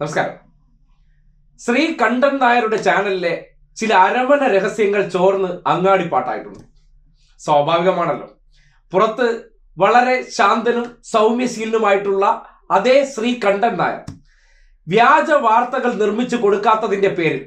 നമസ്കാരം. ശ്രീ കണ്ഠൻ നായരുടെ ചാനലിലെ ചില അരമന രഹസ്യങ്ങൾ ചോർന്ന് അങ്ങാടിപ്പാട്ടായിട്ടുണ്ട് സ്വാഭാവികമാണല്ലോ. പുറത്ത് വളരെ ശാന്തനും സൗമ്യശീലനുമായിട്ടുള്ള അതേ ശ്രീ കണ്ഠൻ നായർ വ്യാജ വാർത്തകൾ നിർമ്മിച്ചു കൊടുക്കാത്തതിന്റെ പേരിൽ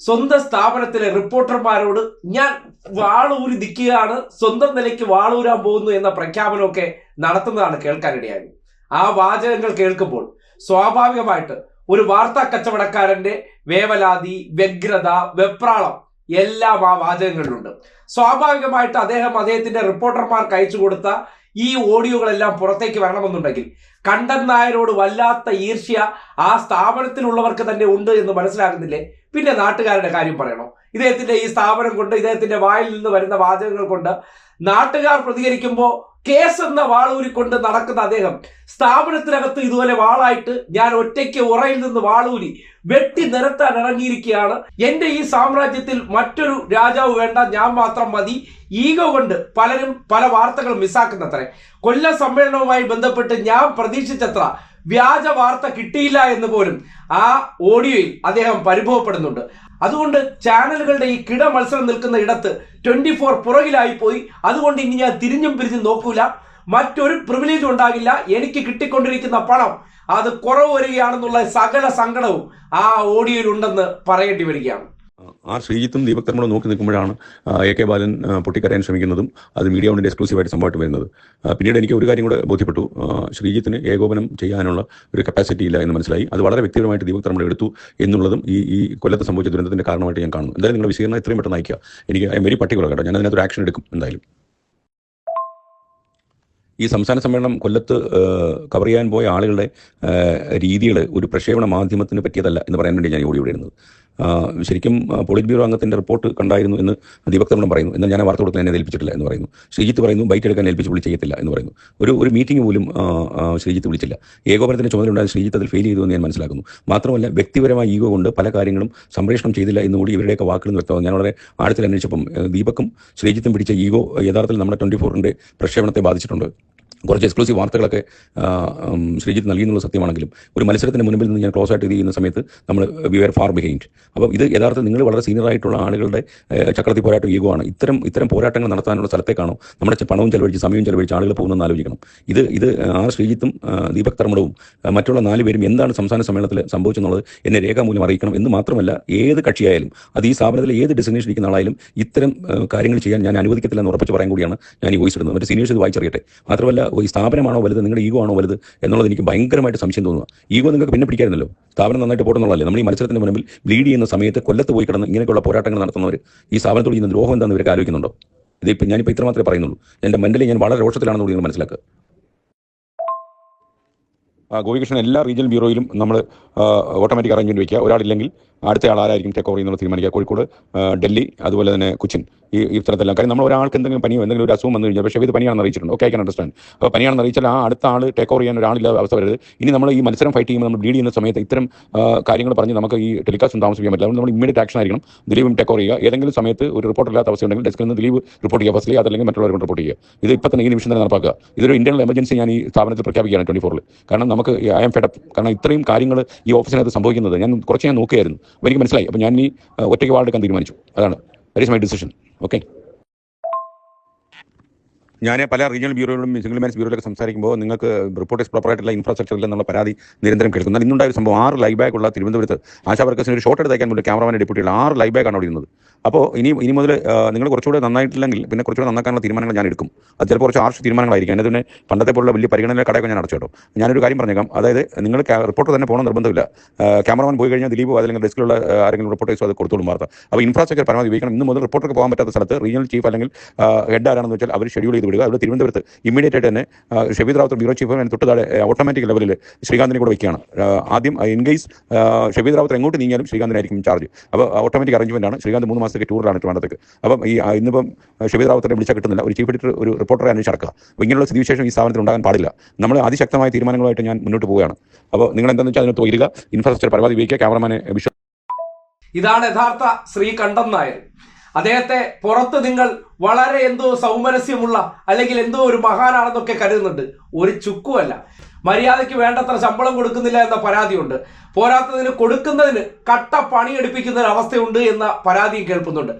സ്വന്തം സ്ഥാപനത്തിലെ റിപ്പോർട്ടർമാരോട് ഞാൻ വാളൂരി നിൽക്കുകയാണ് സ്വന്തം നിലയ്ക്ക് വാളൂരാൻ പോകുന്നു എന്ന പ്രഖ്യാപനമൊക്കെ നടത്തുന്നതാണ് കേൾക്കാനിടയായത്. ആ വാചകങ്ങൾ കേൾക്കുമ്പോൾ സ്വാഭാവികമായിട്ട് ഒരു വാർത്താ കച്ചവടക്കാരന്റെ വേവലാതി വ്യഗ്രത വെപ്രാളം എല്ലാം ആ വാചകങ്ങളിലുണ്ട്. സ്വാഭാവികമായിട്ട് അദ്ദേഹം അദ്ദേഹത്തിന്റെ റിപ്പോർട്ടർമാർക്ക് അയച്ചു കൊടുത്ത ഈ ഓഡിയോകളെല്ലാം പുറത്തേക്ക് വരണമെന്നുണ്ടെങ്കിൽ കണ്ടൻ നായരോട് വല്ലാത്ത ഈർഷ്യ ആ സ്ഥാപനത്തിലുള്ളവർക്ക് തന്നെ ഉണ്ട് എന്ന് മനസ്സിലാകുന്നില്ലേ? പിന്നെ നാട്ടുകാരുടെ കാര്യം പറയണോ. ഇദ്ദേഹത്തിന്റെ ഈ സ്ഥാപനം കൊണ്ട് ഇദ്ദേഹത്തിന്റെ വായിൽ നിന്ന് വരുന്ന വാചകങ്ങൾ കൊണ്ട് നാട്ടുകാർ പ്രതികരിക്കുമ്പോൾ കേസ് എന്ന വാളൂരിക്കൊണ്ട് നടക്കുന്ന അദ്ദേഹം സ്ഥാപനത്തിനകത്ത് ഇതുപോലെ വാളായിട്ട് ഞാൻ ഒറ്റയ്ക്ക് ഉറയിൽ നിന്ന് വാളൂരി വെട്ടി നിരത്താൻ ഇറങ്ങിയിരിക്കുകയാണ്. എന്റെ ഈ സാമ്രാജ്യത്തിൽ മറ്റൊരു രാജാവ് വേണ്ട ഞാൻ മാത്രം മതി. ഈഗോ കൊണ്ട് പലരും പല വാർത്തകൾ മിസ്സാക്കുന്നത്രേ. കൊല്ല സമ്മേളനവുമായി ബന്ധപ്പെട്ട് ഞാൻ പ്രതീക്ഷിച്ചത്ര വ്യാജ വാർത്ത കിട്ടിയില്ല എന്ന് പോലും ആ ഓഡിയോയിൽ അദ്ദേഹം പരിഭവപ്പെടുന്നുണ്ട്. അതുകൊണ്ട് ചാനലുകളുടെ ഈ കിട മത്സരം നിൽക്കുന്ന ഇടത്ത് ട്വന്റി ഫോർ പുറകിലായി പോയി. അതുകൊണ്ട് ഇനി ഞാൻ തിരിഞ്ഞും പിരിഞ്ഞും നോക്കൂല. മറ്റൊരു പ്രിവിലേജും ഉണ്ടാകില്ല. എനിക്ക് കിട്ടിക്കൊണ്ടിരിക്കുന്ന പണം അത് കുറവ് വരികയാണെന്നുള്ള സകല സങ്കടവും ആ ഓഡിയോയിൽ ഉണ്ടെന്ന് പറയേണ്ടി വരികയാണ്. ആ ശ്രീജിത്തും ദീപക് തർമ്മളും നോക്കി നിൽക്കുമ്പോഴാണ് എ കെ ബാലൻ പൊട്ടിക്കരയാൻ ശ്രമിക്കുന്നതും അത് മീഡിയ കൊണ്ടിന്റെ എക്സ്ക്ലൂസീവായിട്ട് സംഭവമായിട്ട് വരുന്നത്. പിന്നീട് എനിക്ക് ഒരു കാര്യം കൂടെ ബോധ്യപ്പെട്ടു. ശ്രീജിത്തിന് ഏകോപനം ചെയ്യാനുള്ള ഒരു കപ്പാസിറ്റി ഇല്ല എന്ന് മനസ്സിലായി. അത് വളരെ വ്യക്തിപരമായിട്ട് ദീപക് തർമ്മൾ എടുത്തു എന്നുള്ളതും ഈ ഈ കൊല്ലത്ത് സംഭവിച്ച ദുരന്തത്തിന്റെ കാരണമായിട്ട് ഞാൻ കാണുന്നു. എന്തായാലും നിങ്ങൾ വിശീകരണം എത്രയും പെട്ടെന്ന് അയക്കുക എനിക്ക് ഐ എം വെരി പർട്ടിക്കുലർ കേട്ടോ. ഞാൻ അതിനകത്ത് ഒരു ആക്ഷൻ എടുക്കും എന്തായാലും. ഈ സംസ്ഥാന സമ്മേളനം കൊല്ലത്ത് കവർ ചെയ്യാൻ പോയ ആളുകളുടെ രീതികൾ ഒരു പ്രക്ഷേപണ മാധ്യമത്തിന് പറ്റിയതല്ല എന്ന് പറയാൻ വേണ്ടി ഞാൻ ഓടി ഇവിടെ ആ, ശരിക്കും പോളിറ്റ് ബ്യൂറോ അംഗത്തിന്റെ റിപ്പോർട്ട് കണ്ടായിരുന്നു എന്ന് ദീപക് പറയുന്നു. എന്നാൽ ഞാൻ ആ വാർത്ത കൊടുക്കാൻ എന്നെ ഏൽപ്പിച്ചിട്ടില്ല എന്ന് പറയുന്നു. ശ്രീജിത്ത് പറയുന്നു ബൈറ്റ് എടുക്കാൻ ഏൽപ്പിച്ച് വിളി ചെയ്യത്തില്ല എന്ന് പറയുന്നു. ഒരു ഒരു മീറ്റിംഗ് പോലും ശ്രീജിത്ത് വിളിച്ചില്ല. ഏകോപനത്തിന് ചുമതലയുണ്ടായ ശ്രീജിത്ത് അതിൽ ഫെയിൽ ചെയ്തു എന്ന് ഞാൻ മനസ്സിലാക്കുന്നു. മാത്രമല്ല വ്യക്തിപരമായ ഈഗോ കൊണ്ട് പല കാര്യങ്ങളും സംപ്രേഷണം ചെയ്തില്ല എന്നുകൂടി ഇവരുടെയൊക്കെ വാക്കുകൾ വ്യക്തമാകും ഞാൻ വളരെ ആഴത്തിൽ അന്വേഷിച്ചപ്പം ദീപക്കും ശ്രീജിത്തും പിടിച്ച ഈഗോ യഥാർത്ഥത്തിൽ നമ്മുടെ ട്വന്റി ഫോറിന്റെ പ്രക്ഷേപണത്തെ ബാധിച്ചിട്ടുണ്ട്. കുറച്ച് എക്സ്ക്ലൂസീവ് വാർത്തകളൊക്കെ ശ്രീജിത്ത് നൽകി നൽകിയെന്നുള്ള സത്യമാണെങ്കിലും ഒരു മത്സരത്തിന് മുൻപിൽ നിന്ന് ഞാൻ ക്ലോസ് ആയിട്ട് ഇത് ചെയ്യുന്ന സമയത്ത് നമ്മൾ വി ആർ ഫാർ ബിഹൈൻഡ് അപ്പോൾ ഇത് യഥാർത്ഥത്തിൽ നിങ്ങൾ വളരെ സീനിയർ ആയിട്ടുള്ള ആളുകളുടെ ചക്രത്തി പോരാട്ടം ഈഗോ ആണ് ഇത്തരം ഇത്തരം പോരാട്ടങ്ങൾ നടത്താനുള്ള സ്ഥലത്തേക്കാണോ നമ്മുടെ പണവും ചെലവഴിച്ച് സമയവും ചെലവഴിച്ച് ആളുകൾ പോകുന്നതെന്ന് ആലോചിക്കണം. ഇത് ഇത് ആർ ശ്രീജിത്തും ദീപക് തർമ്മടവും മറ്റുള്ള നാല് പേരും എന്താണ് സംസ്ഥാന സമ്മേളനത്തിൽ സംഭവിച്ചെന്നുള്ളത് എന്നെ രേഖാമൂലം അറിയിക്കണം എന്ന് മാത്രമല്ല ഏത് കക്ഷിയായാലും അത് ഈ സ്ഥാപനത്തിൽ ഏത് ഡെസിഗ്നേഷൻ ഇരിക്കുന്ന ആളായാലും ഇത്തരം കാര്യങ്ങൾ ചെയ്യാൻ ഞാൻ അനുവദിക്കത്തില്ല എന്ന് ഉറപ്പിച്ച് പറയാൻ കൂടിയാണ് ഞാൻ ഈ വോയിസ് ഇടുന്നത്. മറ്റേ സീനിയേഴ്സ് ഇത് വായിച്ചറിയട്ടെ. മാത്രമല്ല ഈ സ്ഥാപനമാണോ വലുത്? നിങ്ങളുടെ ഈഗോ ആണോ വലുത്? എന്നുള്ളത് എനിക്ക് ഭയങ്കരമായിട്ട് സംശയം തോന്നുക ഈഗോ നിങ്ങൾക്ക് പിന്നെ പിടിക്കായിരുന്നല്ലോ. സ്ഥാപനം നന്നായിട്ട് പോട്ടെന്നുള്ളതല്ലേ? നമ്മൾ ഈ മത്സരത്തിന് മുൻപിൽ ബ്ലീഡ് ചെയ്യുന്ന സമയത്ത് കൊല്ലത്ത് പോയി കിടന്ന് ഇങ്ങനെയുള്ള പോരാട്ടങ്ങൾ നടത്തുന്നവർ ഈ സ്ഥാപനത്തോട് ചെയ്യുന്ന ദ്രോഹം എന്താണെന്ന് ഇവർക്ക് ആലോചിക്കുന്നുണ്ടോ? ഇതിപ്പോൾ ഞാനിപ്പോൾ ഇത്ര മാത്രമേ പറയുന്നുള്ളൂ. എന്റെ മെന്റലി ഞാൻ വളരെ രോഷത്തിലാണെന്ന് നിങ്ങൾ മനസ്സിലാക്കുക. ഗോപികൃഷ്ണൻ എല്ലാ റീജിയണൽ ബ്യൂറോയിലും നമ്മൾ ഓട്ടോമാറ്റിക് അറേഞ്ച്മെന്റ് വയ്ക്കുക. ഒരാളില്ലെങ്കിൽ അടുത്ത ആൾ ആരായിരിക്കും ടേക്ക് ഓവർ ചെയ്യുന്നത് തീരുമാനിക്കുക. കോഴിക്കോട് ഡൽഹി അതുപോലെ തന്നെ കൊച്ചിൻ. ഈ സ്ഥലത്തെല്ലാം കാര്യം നമ്മൾ ഒരാൾക്ക് എന്തെങ്കിലും പനിയോ എന്തെങ്കിലും ഒരു അസുഖം വന്നു കഴിഞ്ഞാൽ പക്ഷേ ഇത് പനിയാണെന്ന് അറിയിച്ചിട്ടുണ്ട്. ഓക്കെ ഐ കൻ അണ്ടർസ്റ്റാൻഡ് അപ്പോൾ പനിയാണെന്ന് അറിയിച്ചാൽ ആ അടുത്ത ആൾ ടേക്ക് ഓവർ ചെയ്യാൻ ഒരാളില്ലാത്ത അവസ്ഥ വരരുത്. ഇനി നമ്മൾ ഈ മത്സരം ഫൈറ്റ് ചെയ്യുമ്പോൾ നമ്മൾ ലീഡ് ചെയ്യുന്ന സമയത്ത് ഇത്തരം കാര്യങ്ങൾ പറഞ്ഞ് നമുക്ക് ഈ ടെലികാസ്റ്റ് താമസിക്കാൻ പറ്റില്ല. അതുകൊണ്ട് നമ്മൾ ഇമ്മീഡിയറ്റ് ആക്ഷൻ ആയിരിക്കണം. ദിലീപും ടേക്ക് ഓവർ ചെയ്യുക. ഏതെങ്കിലും സമയത്ത് ഒരു റിപ്പോർട്ട് ഇല്ലാത്ത അവസ്ഥ ഉണ്ടെങ്കിൽ ഡെസ്കിൽ നിന്ന് ദിലീപ് റിപ്പോർട്ട് ചെയ്യുക. ഫസ്റ്റിൽ അതല്ലെങ്കിൽ മറ്റുള്ളവർ റിപ്പോർട്ട് ചെയ്യുക. ഇത് ഇപ്പം തന്നെ ഈ നിമിഷം തന്നെ നടപ്പാക്കുക. ഇതൊരു ഇന്റർണൽ എമർജൻസി ഞാൻ ഈ സ്ഥാപനത്തിൽ പ്രഖ്യാപിക്കുകയാണ് ട്വന്റി ഫോറിൽ കാരണം നമുക്ക് ഐ എം ഫെഡപ്പ് കാരണം ഇത്രയും കാര്യങ്ങൾ ഈ ഓഫീസിനകത്ത് സംഭവിക്കുന്നത് ഞാൻ കുറച്ച് ഞാൻ നോക്കിയായിരുന്നു അപ്പോൾ എനിക്ക് മനസ്സിലായി. അപ്പോൾ ഞാൻ ഈ ഒറ്റയ്ക്ക് ഒറ്റയ്ക്ക് വാർഡെടുക്കാൻ തീരുമാനിച്ചു. അതാണ്. That is my decision. Okay. ഞാൻ പല റീജിയണൽ ബ്യൂറോകളും സിംഗിൾ മാൻസ് ബ്യൂറോയിലൊക്കെ സംസാരിക്കുമ്പോൾ നിങ്ങൾക്ക് റിപ്പോർട്ടേഴ്സ് പ്രോപ്പറായിട്ടുള്ള ഇൻഫ്രാസ്ട്രക്ചർ ഇല്ലെന്നുള്ള പരാതി നിരന്തരം കേൾക്കുന്നു. എന്നാൽ ഇന്നുണ്ടായ സംഭവം ആറ് ലൈവ് ബാഗ് ഉള്ള തിരുവനന്തപുരത്ത് ആശാ വർക്കേഴ്സിന് ഒരു ഷോട്ട് എടുത്തേക്കാൻ വേണ്ടി ക്യാമറമാൻ ഡെപ്യൂട്ടിയുള്ള ആറ് ലൈവ് ബാഗ് ആണ് അവിടെ ഇരുന്നത്. അപ്പോൾ ഇനി ഇനി മുതൽ നിങ്ങൾ കുറച്ചുകൂടെ നന്നായിട്ടില്ലെങ്കിൽ പിന്നെ കുറച്ചുകൂടെ നന്നാക്കാനുള്ള തീരുമാനങ്ങൾ ഞാൻ എടുക്കും. അത് ചിലപ്പോൾ കുറച്ച് ആർഷ് തീരുമാനങ്ങളായിരിക്കും. അതിന് പണ്ടത്തെ പോലുള്ള വലിയ പരിഗണന കടയൊക്കെ ഞാൻ അടച്ചു കേട്ടോ. ഞാനൊരു കാര്യം പറഞ്ഞേക്കാം. അതായത് നിങ്ങൾ റിപ്പോർട്ടർ തന്നെ പോകണം നിർബന്ധമില്ല. ക്യാമറമാൻ പോയി കഴിഞ്ഞാൽ ദിലീപ് അതല്ലെങ്കിൽ ഡെസ്കിലുള്ള ആരെങ്കിലും റിപ്പോർട്ടേഴ്സോ അത് കൊടുത്തോളും വാർത്ത. അപ്പോൾ ഇൻഫ്രാസ്ട്രക്ചർ പരമാവധി ഉപയോഗിക്കണം. ഇന്ന് മുതൽ റിപ്പോർട്ടർക്ക് പോകാൻ പറ്റാത്ത സ്ഥലത്ത് റീജിയണൽ ചീഫ് അല്ലെങ്കിൽ ഹെഡ് ആരാണെന്ന് വെച്ചാൽ അവർ ഷെഡ്യൂൾ ചെയ്ത് വിടുക. അവിടെ തിരുവനന്തപുരത്ത് ഇമ്മീഡിയറ്റ് ആയിട്ട് തന്നെ ഷബീദ് റാവത്ത് ബ്യൂറോ ചീഫ് അതിന് തൊട്ട് താഴെ ഓട്ടോമാറ്റിക് ലെവലിൽ ശ്രീകാന്തിനെ കൂടെ വയ്ക്കുകയാണ്. ആദ്യം ഇൻ കേസ് ഷബീദ് റാവത്ത് എങ്ങോട്ട് നീങ്ങിയാലും ശ്രീകാന്തിനായിരിക്കും ചാർജ് അപ്പോൾ ഓട്ടോമാറ്റിക് അറേഞ്ച്മെന്റ് ആണ്. ശ്രീകാന്ത് മൂന്ന് മാസത്തേക്ക് ടൂറിലാണ് ട്രിവാൻഡത്തേക്ക് അപ്പം ഈ ഇന്നിപ്പം ഷബീദ് റാവത്തിനെ വിളിച്ചാൽ കിട്ടുന്നില്ല. ഒരു ചീഫ് എഡിറ്റർ ഒരു റിപ്പോർട്ടറെ അന്വേഷിച്ചടക്കുക അപ്പോൾ ഇങ്ങനെയുള്ള സ്ഥിതിവിശേഷം ഈ സ്ഥാപനത്തിൽ ഉണ്ടാകാൻ പാടില്ല. നമ്മൾ അതിശക്തമായ തീരുമാനങ്ങളുമായിട്ട് ഞാൻ മുന്നോട്ട് പോവുകയാണ്. അപ്പോൾ നിങ്ങൾ എന്താണെന്ന് വെച്ചാൽ അതിനകത്ത് വരിക ഇൻഫ്രാസ്ട്രക്ചർ പരമാവധി ഉപയോഗിക്കുക. ക്യാമറമാനെ വിശ്വ ഇതാണ് യഥാർത്ഥ ശ്രീ കണ്ഠൻ നായർ. അദ്ദേഹത്തെ പുറത്ത് നിങ്ങൾ വളരെ എന്തോ സൗമനസ്യമുള്ള അല്ലെങ്കിൽ എന്തോ ഒരു മഹാനാണെന്നൊക്കെ കരുതുന്നുണ്ട്. ഒരു ചുക്കുമല്ല മര്യാദയ്ക്ക് വേണ്ടത്ര ശമ്പളം കൊടുക്കുന്നില്ല എന്ന പരാതിയുണ്ട്. പോരാത്തതിന് കൊടുക്കുന്നതിന് കട്ട പണിയെടുപ്പിക്കുന്ന ഒരു അവസ്ഥയുണ്ട് എന്ന പരാതിയും കേൾക്കുന്നുണ്ട്.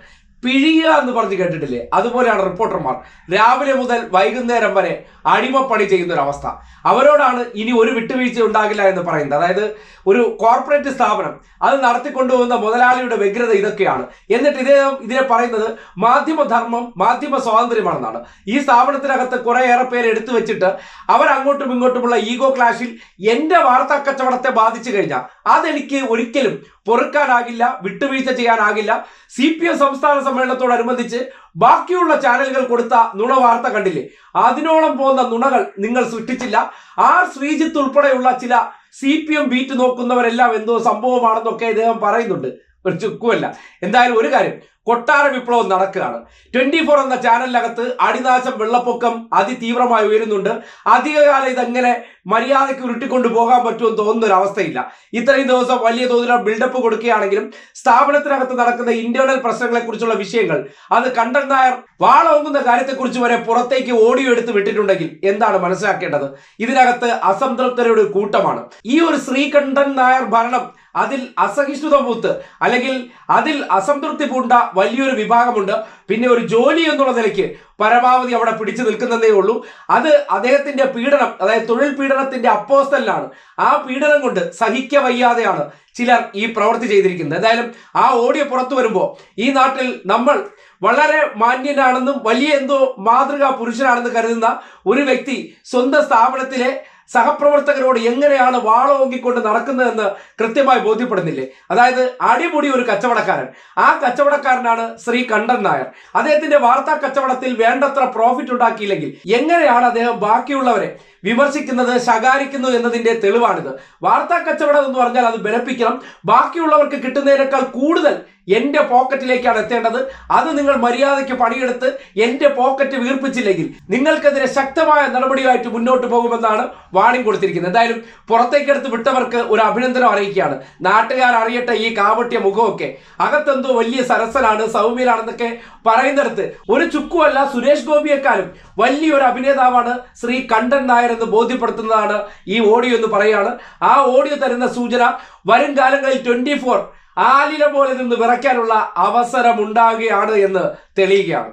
പിഴിയുക എന്ന് പറഞ്ഞ് കേട്ടിട്ടില്ലേ? അതുപോലെയാണ് റിപ്പോർട്ടർമാർ രാവിലെ മുതൽ വൈകുന്നേരം വരെ അടിമപ്പണി ചെയ്യുന്ന ഒരു അവസ്ഥ അവരോടാണ് ഇനി ഒരു വിട്ടുവീഴ്ച ഉണ്ടാകില്ല എന്ന് പറയുന്നത്. അതായത് ഒരു കോർപ്പറേറ്റ് സ്ഥാപനം അത് നടത്തിക്കൊണ്ടുപോകുന്ന മുതലാളിയുടെ വ്യഗ്രത ഇതൊക്കെയാണ്. എന്നിട്ട് ഇദ്ദേഹം ഇതിനെ പറയുന്നത് മാധ്യമധർമ്മം മാധ്യമ സ്വാതന്ത്ര്യമാണെന്നാണ്. ഈ സ്ഥാപനത്തിനകത്ത് കുറേയേറെ പേര് എടുത്തു വെച്ചിട്ട് അവർ അങ്ങോട്ടും ഇങ്ങോട്ടുമുള്ള ഈഗോ ക്ലാഷിൽ എന്റെ വാർത്താ കച്ചവടത്തെ ബാധിച്ചു കഴിഞ്ഞാൽ അതെനിക്ക് ഒരിക്കലും പൊറുക്കാനാകില്ല വിട്ടുവീഴ്ച ചെയ്യാനാകില്ല. സി പി എം സംസ്ഥാന സമ്മേളനത്തോടനുബന്ധിച്ച് ബാക്കിയുള്ള ചാനലുകൾ കൊടുത്ത നുണ വാർത്ത കണ്ടില്ലേ? അതിനോളം പോകുന്ന നുണകൾ നിങ്ങൾ സൃഷ്ടിച്ചില്ല. ആർ ശ്രീജിത്ത് ഉൾപ്പെടെയുള്ള ചില സി പി എം ബീറ്റ് നോക്കുന്നവരെല്ലാം എന്തോ സംഭവമാണെന്നൊക്കെ ഇദ്ദേഹം പറയുന്നുണ്ട്. ഒരു ചുക്കുമല്ല എന്തായാലും ഒരു കാര്യം കൊട്ടാര വിപ്ലവം നടക്കുകയാണ്. ട്വന്റി ഫോർ എന്ന ചാനലിനകത്ത് അടിനാശം വെള്ളപ്പൊക്കം അതിതീവ്രമായി ഉയരുന്നുണ്ട്. അധികകാലം ഇതെങ്ങനെ മര്യാദയ്ക്ക് ഉരുട്ടിക്കൊണ്ട് പോകാൻ പറ്റുമെന്ന് തോന്നുന്ന ഒരു അവസ്ഥയില്ല. ഇത്രയും ദിവസം വലിയ തോതിലുള്ള ബിൽഡപ്പ് കൊടുക്കുകയാണെങ്കിലും സ്ഥാപനത്തിനകത്ത് നടക്കുന്ന ഇന്റേണൽ പ്രശ്നങ്ങളെ കുറിച്ചുള്ള വിഷയങ്ങൾ അത് കണ്ടൻ നായർ വാളോങ്ങുന്ന കാര്യത്തെക്കുറിച്ച് വരെ പുറത്തേക്ക് ഓഡിയോ എടുത്ത് വിട്ടിട്ടുണ്ടെങ്കിൽ എന്താണ് മനസ്സിലാക്കേണ്ടത്? ഇതിനകത്ത് അസംതൃപ്തരുടെ കൂട്ടമാണ്. ഈ ഒരു ശ്രീകണ്ഠൻ നായർ ഭരണം അതിൽ അസഹിഷ്ണുത പൂത്ത് അല്ലെങ്കിൽ അതിൽ അസംതൃപ്തി പൂണ്ട വലിയൊരു വിഭാഗമുണ്ട്. പിന്നെ ഒരു ജോലി എന്നുള്ള നിലയ്ക്ക് പരമാവധി അവിടെ പിടിച്ചു നിൽക്കുന്നതേ ഉള്ളൂ. അത് അദ്ദേഹത്തിന്റെ പീഡനം അതായത് തൊഴിൽ പീഡനത്തിന്റെ അപ്പോസ്റ്റലിലാണ് ആ പീഡനം കൊണ്ട് സഹിക്ക വയ്യാതെയാണ് ചിലർ ഈ പ്രവൃത്തി ചെയ്തിരിക്കുന്നത്. എന്തായാലും ആ ഓഡിയോ പുറത്തു വരുമ്പോൾ ഈ നാട്ടിൽ നമ്മൾ വളരെ മാന്യനാണെന്നും വലിയ എന്തോ മാതൃകാ പുരുഷനാണെന്ന് കരുതുന്ന ഒരു വ്യക്തി സ്വന്തം സ്ഥാപനത്തിലെ സഹപ്രവർത്തകരോട് എങ്ങനെയാണ് വാളോങ്ങിക്കൊണ്ട് നടക്കുന്നതെന്ന് കൃത്യമായി ബോധ്യപ്പെടുന്നില്ലേ? അതായത് അടിമുടി ഒരു കച്ചവടക്കാരൻ. ആ കച്ചവടക്കാരനാണ് ശ്രീ കണ്ഠൻ നായർ. അദ്ദേഹത്തിന്റെ വാർത്താ കച്ചവടത്തിൽ വേണ്ടത്ര പ്രോഫിറ്റ് ഉണ്ടാക്കിയില്ലെങ്കിൽ എങ്ങനെയാണ് അദ്ദേഹം ബാക്കിയുള്ളവരെ വിമർശിക്കുന്നത് ശകാരിക്കുന്നു എന്നതിന്റെ തെളിവാണിത്. വാർത്താ കച്ചവടം എന്ന് പറഞ്ഞാൽ അത് ബലപ്പിക്കണം. ബാക്കിയുള്ളവർക്ക് കിട്ടുന്നതിനേക്കാൾ കൂടുതൽ എന്റെ പോക്കറ്റിലേക്കാണ് എത്തേണ്ടത്. അത് നിങ്ങൾ മര്യാദയ്ക്ക് പണിയെടുത്ത് എന്റെ പോക്കറ്റ് വീർപ്പിച്ചില്ലെങ്കിൽ നിങ്ങൾക്കെതിരെ ശക്തമായ നടപടിയായിട്ട് മുന്നോട്ട് പോകുമെന്നാണ് വാണിംഗ് കൊടുത്തിരിക്കുന്നത്. എന്തായാലും പുറത്തേക്കെടുത്ത് വിട്ടവർക്ക് ഒരു അഭിനന്ദനം അറിയിക്കുകയാണ്. നാട്ടുകാർ അറിയട്ടെ ഈ കാവട്ട്യ മുഖമൊക്കെ. അകത്തെന്തോ വലിയ സരസനാണ് സൗമ്യനാണെന്നൊക്കെ പറയുന്നിടത്ത് ഒരു ചുക്കുമല്ല സുരേഷ് ഗോപിയെക്കാളും വലിയൊരു അഭിനേതാവാണ് ശ്രീ കണ്ഠൻ നായർ എന്ന് ബോധ്യപ്പെടുത്തുന്നതാണ് ഈ ഓഡിയോ എന്ന് പറയുകയാണ്. ആ ഓഡിയോ തരുന്ന സൂചന വരും കാലങ്ങളിൽ ട്വന്റി ഫോർ ആലില പോലെ നിന്ന് വിറയ്ക്കാനുള്ള അവസരമുണ്ടാകുകയാണ് എന്ന് തെളിയുകയാണ്.